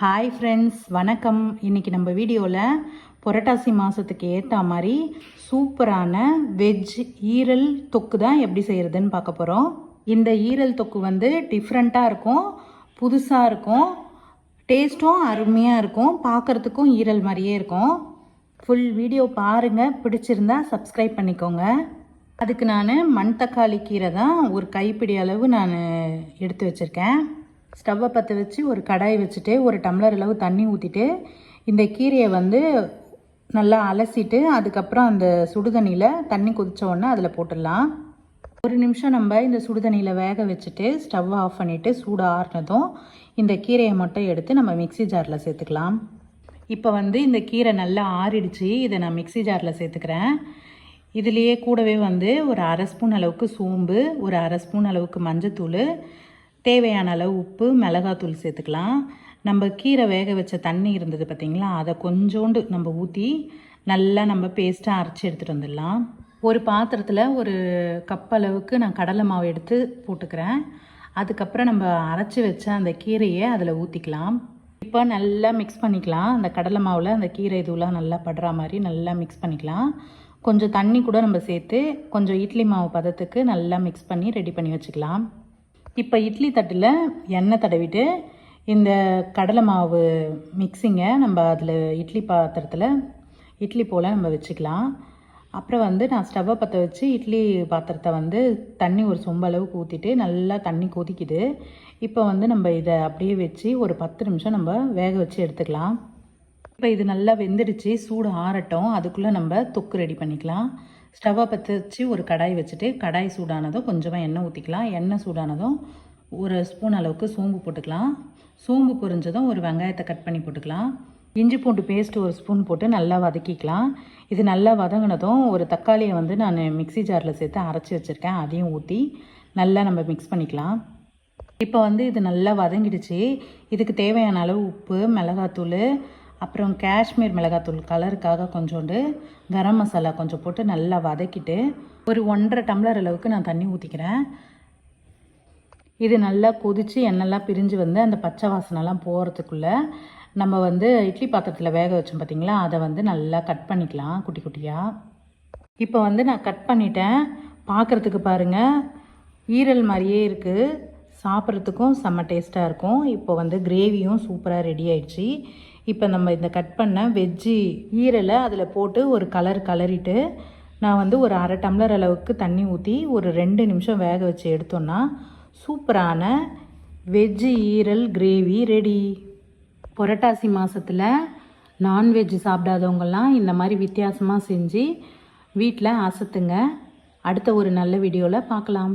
Hi friends வணக்கம். இன்றைக்கி நம்ம வீடியோவில் புரட்டாசி மாதத்துக்கு ஏற்ற மாதிரி சூப்பரான வெஜ் ஈரல் தொக்கு தான் எப்படி செய்கிறதுன்னு பார்க்க போகிறோம் இந்த ஈரல் தொக்கு வந்து டிஃப்ரெண்ட்டாக இருக்கும் புதுசாக இருக்கும் டேஸ்ட்டும் அருமையாக இருக்கும் பார்க்குறதுக்கும் ஈரல் மாதிரியே இருக்கும். ஃபுல் வீடியோ பாருங்கள் பிடிச்சிருந்தா சப்ஸ்கிரைப் பண்ணிக்கோங்க. அதுக்கு நான் மண் தக்காளி கீரை தான் ஒரு கைப்பிடி அளவு நான் எடுத்து வச்சுருக்கேன். ஸ்டவ்வை பற்ற வச்சு ஒரு கடாய் வச்சுட்டு ஒரு டம்ளர் அளவு தண்ணி ஊற்றிட்டு இந்த கீரையை வந்து நல்லா அலசிட்டு அதுக்கப்புறம் அந்த சுடுதண்ணியில் தண்ணி கொதித்த உடனே அதில் போட்டுடலாம். ஒரு நிமிஷம் நம்ம இந்த சுடுதண்ணியில் வேக வச்சுட்டு ஸ்டவ் ஆஃப் பண்ணிவிட்டு சூடு ஆறுனதும் இந்த கீரையை மட்டும் எடுத்து நம்ம மிக்ஸி ஜாரில் சேர்த்துக்கலாம். இப்போ வந்து இந்த கீரை நல்லா ஆறிடுச்சு. இதை நான் மிக்ஸி ஜாரில் சேர்த்துக்கிறேன். இதுலேயே கூடவே வந்து ஒரு அரை ஸ்பூன் அளவுக்கு சோம்பு ஒரு அரை ஸ்பூன் அளவுக்கு மஞ்சத்தூள் தேவையான அளவு உப்பு மிளகாத்தூள் சேர்த்துக்கலாம். நம்ம கீரை வேக வச்ச தண்ணி இருந்தது பார்த்திங்களா அதை கொஞ்சோண்டு நம்ம ஊற்றி நல்லா நம்ம பேஸ்ட்டாக அரைச்சி எடுத்துகிட்டு வந்துடலாம். ஒரு பாத்திரத்தில் ஒரு கப் அளவுக்கு நான் கடலை மாவு எடுத்து போட்டுக்கிறேன். அதுக்கப்புறம் நம்ம அரைச்சி வச்ச அந்த கீரையை அதில் ஊற்றிக்கலாம் இப்போ நல்லா மிக்ஸ் பண்ணிக்கலாம். அந்த கடலை மாவில் அந்த கீரை இதுவெலாம் நல்லா படுற மாதிரி நல்லா மிக்ஸ் பண்ணிக்கலாம். கொஞ்சம் தண்ணி கூட நம்ம சேர்த்து கொஞ்சம் இட்லி மாவு பதத்துக்கு நல்லா மிக்ஸ் பண்ணி ரெடி பண்ணி வச்சுக்கலாம். இப்போ இட்லி தட்டில் எண்ணெய் தடவிட்டு இந்த கடலை மாவு மிக்ஸிங்கை நம்ம அதில் இட்லி பாத்திரத்தில் இட்லி போல் நம்ம வச்சுக்கலாம். அப்புறம் வந்து நான் ஸ்டவ்வை பற்ற வச்சு இட்லி பாத்திரத்தை வந்து தண்ணி ஒரு சொம்ப அளவுக்கு ஊற்றிட்டு நல்லா தண்ணி கொதிக்குது. இப்போ வந்து நம்ம இதை அப்படியே வச்சு ஒரு பத்து நிமிஷம் நம்ம வேக வச்சு எடுத்துக்கலாம். இப்போ இது நல்லா வெந்துடுச்சு சூடு ஆறட்டும். அதுக்குள்ளே நம்ம தொக்கு ரெடி பண்ணிக்கலாம். ஸ்டவ்வை பற்ற வச்சு ஒரு கடாய் வச்சுட்டு கடாய் சூடானதும் கொஞ்சமாக எண்ணெய் ஊற்றிக்கலாம் எண்ணெய் சூடானதும் ஒரு ஸ்பூன் அளவுக்கு சோம்பு போட்டுக்கலாம். சோம்பு பொரிஞ்சதும் ஒரு வெங்காயத்தை கட் பண்ணி போட்டுக்கலாம். இஞ்சி பூண்டு பேஸ்ட் ஒரு ஸ்பூன் போட்டு நல்லா வதக்கிக்கலாம். இது நல்லா வதங்கினதும் ஒரு தக்காளியை வந்து நான் மிக்ஸி ஜாரில் சேர்த்து அரைச்சி வச்சுருக்கேன். அதையும் ஊற்றி நல்லா நம்ம மிக்ஸ் பண்ணிக்கலாம். இப்போ வந்து இது நல்லா வதங்கிடுச்சு. இதுக்கு தேவையான அளவு உப்பு மிளகாத்தூள் அப்புறம் காஷ்மீர் மிளகாத்தூள் கலருக்காக கொஞ்சோண்டு கரம் மசாலா கொஞ்சம் போட்டு நல்லா வதக்கிட்டு ஒரு ஒன்றரை டம்ளர் அளவுக்கு நான் தண்ணி ஊற்றிக்கிறேன் இது நல்லா கொதித்து எண்ணெய்லாம் பிரிஞ்சு வந்து அந்த பச்சை வாசனைலாம் போகிறதுக்குள்ளே நம்ம வந்து இட்லி பாத்திரத்தில் வேக வச்சோம் பார்த்திங்களா அதை வந்து நல்லா கட் பண்ணிக்கலாம் குட்டி குட்டியாக இப்போ வந்து நான் கட் பண்ணிட்டேன். பார்க்குறதுக்கு பாருங்கள் ஈரல் மாதிரியே இருக்குது சாப்பிட்றதுக்கும் செம்ம டேஸ்ட்டாக இருக்கும். இப்போ வந்து கிரேவியும் சூப்பராக ரெடி ஆயிடுச்சு. இப்போ நம்ம இந்த கட் பண்ண வெஜ்ஜி ஈரலை அதில் போட்டு ஒரு கலர் கலரிட்டு நான் வந்து ஒரு அரை டம்ளர் அளவுக்கு தண்ணி ஊற்றி ஒரு ரெண்டு நிமிஷம் வேக வச்சு எடுத்தோன்னா சூப்பரான வெஜ்ஜி ஈரல் கிரேவி ரெடி புரட்டாசி மாதத்தில் நான்வெஜ் சாப்பிடாதவங்கெல்லாம் இந்த மாதிரி வித்தியாசமாக செஞ்சு வீட்டில் அசத்துங்க. அடுத்த ஒரு நல்ல வீடியோவில் பார்க்கலாம்.